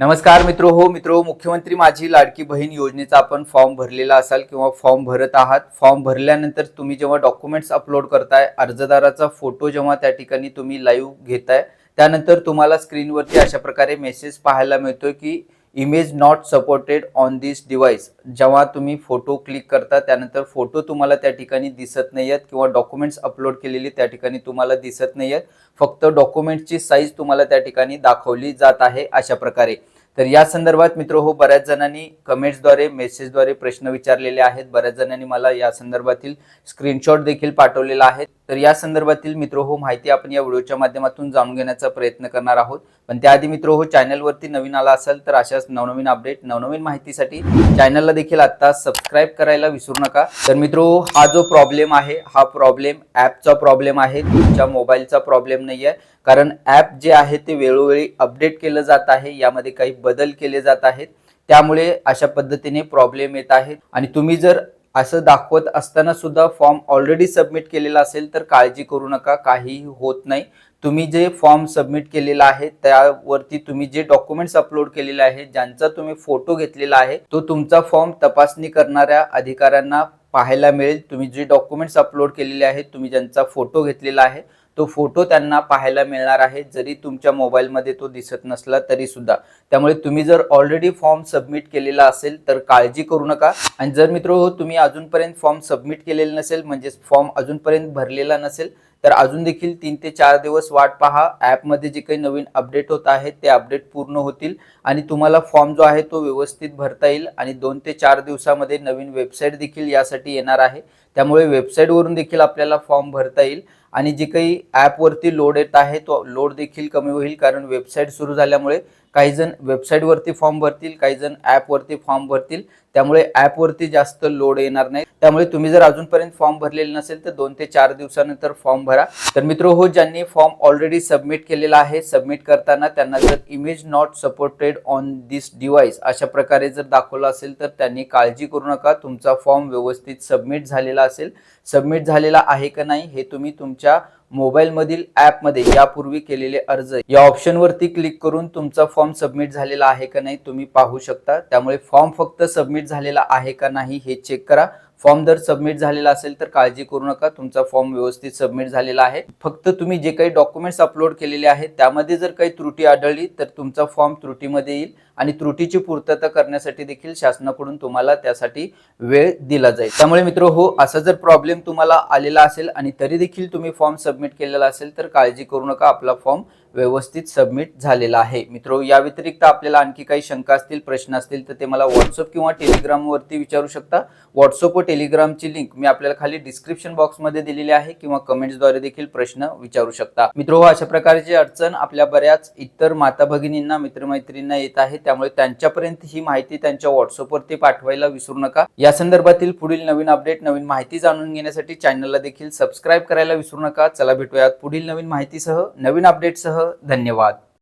नमस्कार मित्रो हो मित्रो मुख्यमंत्री माझी लाडकी बहीण योजनेचा आपण फॉर्म भरलेला असाल किंवा फॉर्म भरत आहात फॉर्म भरल्यानंतर तुम्ही जेव्हा डॉक्युमेंट्स अपलोड करताय अर्जदाराचा फोटो जेव्हा त्या ठिकाणी तुम्ही लाईव्ह घेताय त्यानंतर तुम्हाला स्क्रीनवरती अशा प्रकारे मेसेज पाहायला मिळतोय की image not supported on this device जेव्हा तुम्ही फोटो क्लिक करता त्यानंतर फोटो तुम्हाला त्या ठिकाणी दिसत नाही आहेत किंवा डॉक्युमेंट्स अपलोड केलेली त्या ठिकाणी तुम्हाला दिसत नाही आहेत. फक्त डॉक्युमेंटची साईज तुम्हाला त्या ठिकाणी दाखवली जात आहे अशा प्रकारे. तर या संदर्भात मित्र हो बऱ्याच जणांनी कमेंट्सद्वारे मेसेजद्वारे प्रश्न विचारलेले आहेत. बऱ्याच जणांनी मला या संदर्भातील स्क्रीनशॉट देखील पाठवलेला आहे. तर या संदर्भातील मित्र हो माहिती आपण या व्हिडिओच्या माध्यमातून जाणून घेण्याचा प्रयत्न करणार आहोत. पण त्याआधी मित्र हो चॅनलवरती नवीन आला असेल तर अशाच नवनवीन अपडेट नवनवीन माहितीसाठी चॅनलला देखील आता सबस्क्राईब करायला विसरू नका. तर मित्र हो, हा जो प्रॉब्लेम आहे हा प्रॉब्लेम ॲपचा प्रॉब्लेम आहे. तुमच्या मोबाईलचा प्रॉब्लेम नाही आहे कारण ॲप जे आहे ते वेळोवेळी अपडेट केलं जात आहे. यामध्ये काही बदल केले जात आहेत. त्यामुळे अशा पद्धतीने प्रॉब्लेम येत आहेत. आणि तुम्ही जर असं दाखवत असताना सुद्धा फॉर्म ऑलरेडी सबमिट केलेला असेल तर काळजी करू नका काहीही होत नाही. तुम्ही जे फॉर्म सबमिट केलेला आहे त्यावरती तुम्ही जे डॉक्युमेंट्स अपलोड केलेले आहे ज्यांचा तुम्ही फोटो घेतलेला आहे तो तुमचा फॉर्म तपासणी करणाऱ्या अधिकाऱ्यांना पाहायला मिळेल. तुम्ही जे डॉक्युमेंट्स अपलोड केलेले आहेत तुम्ही ज्यांचा फोटो घेतलेला आहे तो फोटो त्यांना पाहायला मिळणार आहे. जरी तुमच्या मोबाईलमध्ये तो दिसत नसला तरी सुद्धा त्यामुळे तुम्ही जर ऑलरेडी फॉर्म सबमिट केलेला असेल तर काळजी करू नका. आणि जर मित्र हो तुम्ही अजूनपर्यंत फॉर्म सबमिट केलेला नसेल म्हणजेच फॉर्म अजूनपर्यंत भरलेला नसेल तर अजून देखील तीन ते चार दिवस वाट पहा. ॲपमध्ये जे काही नवीन अपडेट होत आहेत ते अपडेट पूर्ण होतील. आणि तुम्हाला फॉर्म जो आहे तो व्यवस्थित भरता येईल. आणि दोन ते चार दिवसामध्ये नवीन वेबसाईट देखील यासाठी येणार आहे. त्यामुळे वेबसाईटवरून देखील आपल्याला फॉर्म भरता येईल. आणि जे काही ॲपवरती लोड येत आहे तो लोड देखील कमी होईल कारण वेबसाईट सुरू झाल्यामुळे काही जण वेबसाईटवरती फॉर्म भरतील काही जण ॲपवरती फॉर्म भरतील. त्यामुळे ॲपवरती जास्त लोड येणार नाही. त्यामुळे तुम्ही जर अजूनपर्यंत फॉर्म भरलेले नसेल तर दोन ते चार दिवसानंतर फॉर्म भरा. तर मित्र हो ज्यांनी फॉर्म ऑलरेडी सबमिट केलेला आहे सबमिट करताना त्यांना जर image not supported on this device अशा प्रकारे जर दाखवलं असेल तर त्यांनी काळजी करू नका. तुमचा फॉर्म व्यवस्थित सबमिट झालेला असेल. सबमिट झालेला आहे का नाही हे तुम्ही तुमच्या मोबाईलमधील ॲपमध्ये यापूर्वी केलेले अर्ज या ऑप्शनवरती क्लिक करून तुमचा फॉर्म सबमिट झालेला आहे का नाही तुम्ही पाहू शकता. त्यामुळे फॉर्म फक्त सबमिट झालेला आहे का नाही हे चेक करा. फॉर्म जर सबमिट झालेला असेल तर काळजी करू नका. तुमचा फॉर्म व्यवस्थित सबमिट झालेला आहे. फक्त तुम्ही जे काही डॉक्युमेंट्स अपलोड केलेले आहेत त्यामध्ये जर काही त्रुटी आढळली तर तुमचा फॉर्म त्रुटीमध्ये येईल. आणि त्रुटीची पूर्तता करण्यासाठी देखील शासनाकडून तुम्हाला त्यासाठी वेळ दिला जाईल. त्यामुळे मित्र हो असा जर प्रॉब्लेम तुम्हाला आलेला असेल आणि तरी देखील तुम्ही फॉर्म सबमिट केलेला असेल तर काळजी करू नका. आपला फॉर्म व्यवस्थित सबमिट झालेला आहे. मित्रो हो, या व्यतिरिक्त आपल्याला आणखी काही शंका असतील प्रश्न असतील तर ते मला व्हॉट्सअप किंवा टेलिग्रामवरती विचारू शकता. व्हॉट्सअप व टेलिग्रामची लिंक मी आपल्याला खाली डिस्क्रिप्शन बॉक्समध्ये दिलेली आहे किंवा कमेंट्सद्वारे देखील प्रश्न विचारू शकता. मित्र हो अशा प्रकारची अडचण आपल्या बऱ्याच इतर माता भगिनींना मित्रमैत्रींना येत आहे. त्यामुळे त्यांच्यापर्यंत ही माहिती त्यांच्या व्हॉट्सअपवरती पाठवायला विसरू नका. या संदर्भातील पुढील नवीन अपडेट नवीन माहिती जाणून घेण्यासाठी चॅनलला देखील सबस्क्राईब करायला विसरू नका. चला भेटूयात पुढील नवीन माहितीसह नवीन अपडेटसह धन्यवाद.